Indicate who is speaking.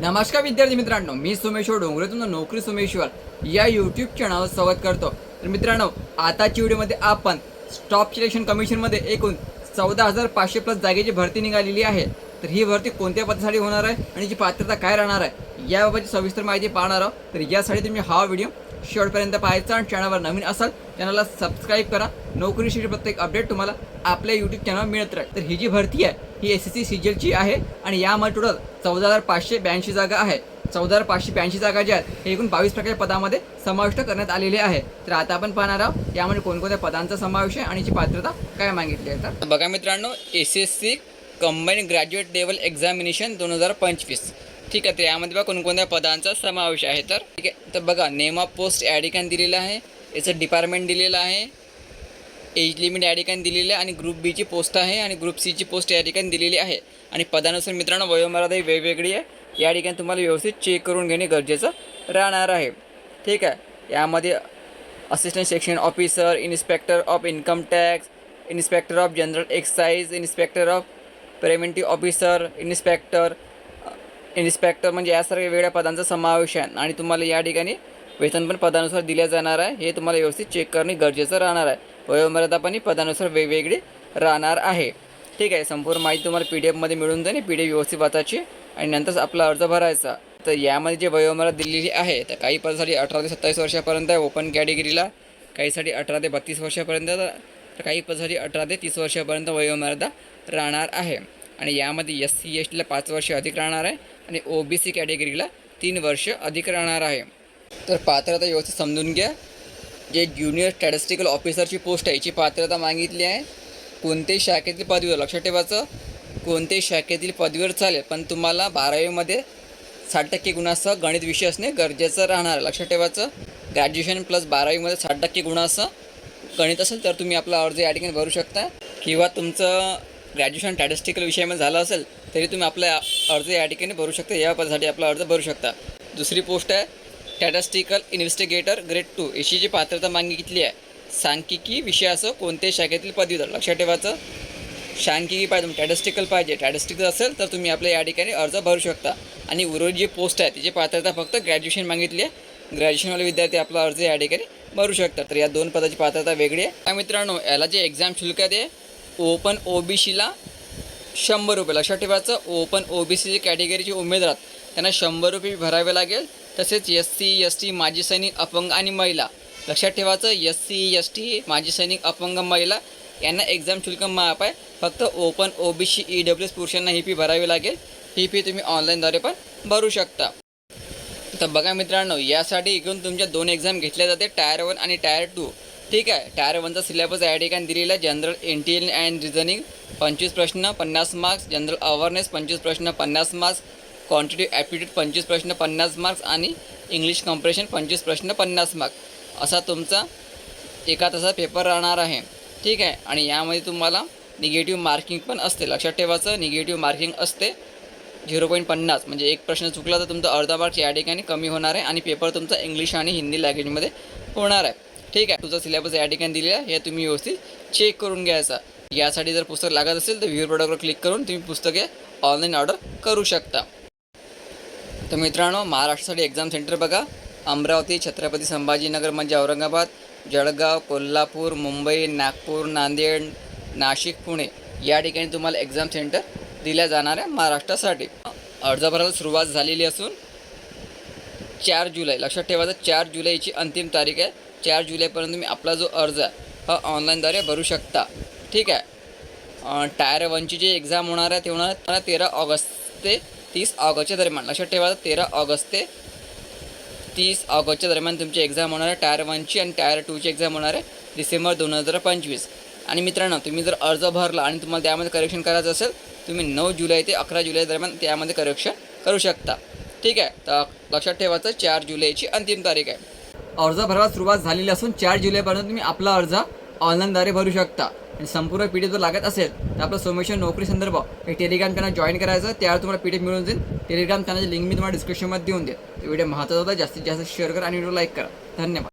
Speaker 1: नमस्कार विद्यार्थी मित्रांनो मी सोमेश्वर डोंगरेतून नोकरी सोमेश्वर या यूट्यूब चॅनलवर स्वागत करतो. तर मित्रांनो आताच्या व्हिडिओमध्ये आपण स्टॉप सिलेक्शन कमिशनमध्ये एकूण चौदा हजार पाचशे प्लस जागेची भरती निघालेली आहे. तर ही भरती कोणत्या पदासाठी होणार आहे आणि जी पात्रता काय राहणार आहे याबाबतची सविस्तर माहिती पाहणार आहोत. तर यासाठी तुम्ही हा व्हिडिओ शेवटपर्यंत पाहायचा आणि चॅनलवर नवीन असाल चॅनलला सबस्क्राईब करा. नोकरीशी प्रत्येक अपडेट तुम्हाला आपल्या यूट्यूब चॅनलवर मिळत राहील. तर ही जी भरती आहे ही एस एस सी सीजीएलची आहे आणि यामध्ये टोटल चौदा हजार पाचशे ब्याऐंशी जागा आहे. चौदा हजार पाचशे ब्याऐंशी जागा ज्या आहेत हे एकूण बावीस प्रकारच्या पदामध्ये समाविष्ट करण्यात आलेले आहे. तर आता आपण पाहणार आहोत यामध्ये कोणकोणत्या पदांचा समावेश आहे आणि जी पात्रता काय मागितली आहे. तर बघा मित्रांनो S S C combine graduate level examination दोन हजार पंचवीस. ठीक आहे तर यामध्ये बघा कोणकोणत्या पदांचा समावेश आहे तर. ठीक आहे तर बघा नेम ऑफ पोस्ट ॲडिकॅन दिलेलं आहे याचं डिपार्टमेंट दिलेलं आहे एज लिमिट या ठिकाणी दिलेली आहे आणि ग्रुप बीची पोस्ट आहे आणि ग्रुप सीची पोस्ट या ठिकाणी दिलेली आहे. आणि पदानुसार मित्रांनो वयोमर्यादा ही वेगवेगळी आहे. या ठिकाणी तुम्हाला व्यवस्थित चेक करून घेणे गरजेचं राहणार आहे. ठीक आहे यामध्ये assistant section officer inspector of income tax inspector of general excise inspector of preventive officer inspector inspector म्हणजे यासारख्या वेगळ्या पदांचा समावेश आहे. आणि तुम्हाला या ठिकाणी वेतन पण पदानुसार दिल्या जाणार आहे. हे तुम्हाला व्यवस्थित चेक करणे गरजेचं राहणार आहे. वयोमर्यादा पण पदानुसार वेगवेगळी राहणार आहे. ठीक आहे संपूर्ण माहिती तुम्हाला पी डी एफमध्ये मिळून जाईल. पी डी एफ व्यवस्थित वाचायची आणि नंतरच आपला अर्ज भरायचा. तर यामध्ये जे वयोमर्यादा दिलेली आहे तर काही पदासाठी अठरा ते सत्तावीस वर्षापर्यंत आहे ओपन कॅटेगरीला. काहीसाठी अठरा ते बत्तीस वर्षापर्यंत तर काही पदासाठी अठरा ते तीस वर्षापर्यंत वयोमर्यादा राहणार आहे. आणि यामध्ये एस सी एस टीला पाच वर्ष अधिक राहणार आहे आणि ओ बी सी कॅटेगरीला तीन वर्ष अधिक राहणार आहे. तर पात्रता व्यवस्थित समजून घ्या. जे ज्युनियर स्टॅटिस्टिकल ऑफिसरची पोस्ट आहे याची पात्रता मागितली आहे. कोणत्याही शाखेतील पदवीवर लक्षात ठेवायचं कोणत्याही शाखेतील पदवीवर चालेल पण तुम्हाला बारावीमध्ये साठ टक्के गुणासह गणित विषय असणे गरजेचं राहणार लक्षात ठेवायचं ग्रॅज्युएशन प्लस बारावीमध्ये साठ टक्के गुणासह गणित असेल तर तुम्ही आपला अर्ज या ठिकाणी भरू शकता. किंवा तुमचं ग्रॅज्युएशन स्टॅटिस्टिकल विषयामध्ये झालं असेल तरी तुम्ही आपला अर्ज या ठिकाणी भरू शकता. या पदासाठी आपला अर्ज भरू शकता. दुसरी पोस्ट आहे स्टॅटिस्टिकल इन्व्हेस्टिगेटर ग्रेड टू याची जी पात्रता मागितली आहे? सांख्यिकी विषयासह कोणत्याही शाखेतील पदवीधर लक्षात ठेवायचं सांख्यिकी पाहिजे तुम्ही स्टॅटिस्टिकल पाहिजे. स्टॅटिस्टिकल असेल तर तुम्ही आपल्या या ठिकाणी अर्ज भरू शकता. आणि उर्वरित जी पोस्ट आहे तिची पात्रता फक्त ग्रॅज्युएशन मागितली आहे. ग्रॅज्युएशनवाले विद्यार्थी आपला अर्ज या ठिकाणी भरू शकतात. तर या दोन पदाची पात्रता वेगळी आहे. मित्रांनो याला जे एक्झाम शुल्क आहे ते ओपन ओ बी सीला शंभर रुपये लक्षात ठेवायचं ओपन ओ बी सी कॅटेगरीचे उमेदवार त्यांना शंभर रुपये भरावे लागेल. तसेच एस सी एस टी माजी सैनिक अपंग आणि महिला. लक्षात ठेवायचं एस सी एस टी माजी सैनिक अपंग महिला यांना एक्झाम शुल्क माफ आहे. फक्त open O B C E W S पुरुषांना ही फी भरावी लागेल. ही फी तुम्ही ऑनलाईनद्वारे पण भरू शकता. तर बघा मित्रांनो यासाठी इकडून तुमच्या दोन एक्झाम घेतल्या जाते टायर वन आणि टायर टू ठीक आहे? टायर वनचा सिलेबस या ठिकाणी दिलेला आहे जनरल इंटेल अँड रिझनिंग पंचवीस प्रश्न पन्नास मार्क्स जनरल अवेअरनेस पंचवीस प्रश्न पन्नास मार्क्स क्वांटिटिव्ह ॲप्टिट्यूड पंचवीस प्रश्न पन्नास मार्क्स आणि इंग्लिश कॉम्प्रेशन पंचवीस प्रश्न पन्नास मार्क्स असा तुमचा एका तासाचा पेपर राहणार आहे. ठीक आहे? आणि यामध्ये तुम्हाला निगेटिव्ह मार्किंग पण असते. लक्षात ठेवायचं निगेटिव्ह मार्किंग असते. झिरो पॉईंट पन्नास. म्हणजे एक प्रश्न चुकला तर तुमचा अर्धा मार्क्स या ठिकाणी कमी होणार आहे आणि पेपर तुमचा इंग्लिश आणि हिंदी लँग्वेजमध्ये होणार आहे. ठीक आहे? तुझा सिलेबस या ठिकाणी दिलेला आहे. हे तुम्ही व्यवस्थित चेक करून घ्यायचा. यासाठी जर पुस्तक लागत असेल तर व्ह्यू प्रोडक्टवर क्लिक करून तुम्ही पुस्तके ऑनलाईन ऑर्डर करू शकता. तर मित्रांनो महाराष्ट्रासाठी एक्झाम सेंटर बघा. अमरावती छत्रपती संभाजीनगर म्हणजे औरंगाबाद जळगाव कोल्हापूर मुंबई नागपूर नांदेड नाशिक पुणे या ठिकाणी तुम्हाला एक्झाम सेंटर दिल्या जाणाऱ्या महाराष्ट्रासाठी. अर्ज भरायला सुरुवात झालेली असून चार जुलै लक्षात ठेवायचं चार जुलैची अंतिम तारीख आहे. चार जुलैपर्यंत तुम्ही आपला जो अर्ज आहे हा ऑनलाईनद्वारे भरू शकता. ठीक आहे? टायर वनची जी एक्झाम होणार आहे ते होणार आहे तेरा ऑगस्ट ते तीस ऑगस्टच्या दरम्यान. लक्षात ठेवायचं तेरा ऑगस्ट ते तीस ऑगस्टच्या दरम्यान तुमची एक्झाम होणार आहे टायर वनची आणि टायर टूची एक्झाम होणार आहे डिसेंबर दोन हजार पंचवीस. आणि मित्रांनो तुम्ही जर अर्ज भरला आणि तुम्हाला त्यामध्ये करेक्शन करायचं असेल तुम्ही नऊ जुलै ते अकरा जुलै दरम्यान त्यामध्ये करेक्शन करू शकता. ठीक आहे? तर लक्षात ठेवायचं चार जुलैची अंतिम तारीख आहे. अर्ज भरायला सुरुवात झालेली असून चार जुलैपर्यंत तुम्ही आपला अर्ज ऑनलाईनद्वारे भरू शकता. आणि संपूर्ण पी डी जर लागत असेल तर आपलं सोमेश्वर नोकरी संदर्भ हे टेलिग्राम चॅनल जॉईन करायचं त्यावर तुम्हाला पी डी मिळून जाईल. टेलिग्राम चॅनलची लिंक मी तुम्हाला डिस्क्रिप्शनमध्ये देऊन देईल. व्हिडिओ महत्त्वाचा होता जास्तीत जास्त शेअर करा आणि व्हिडिओ लाईक करा. धन्यवाद.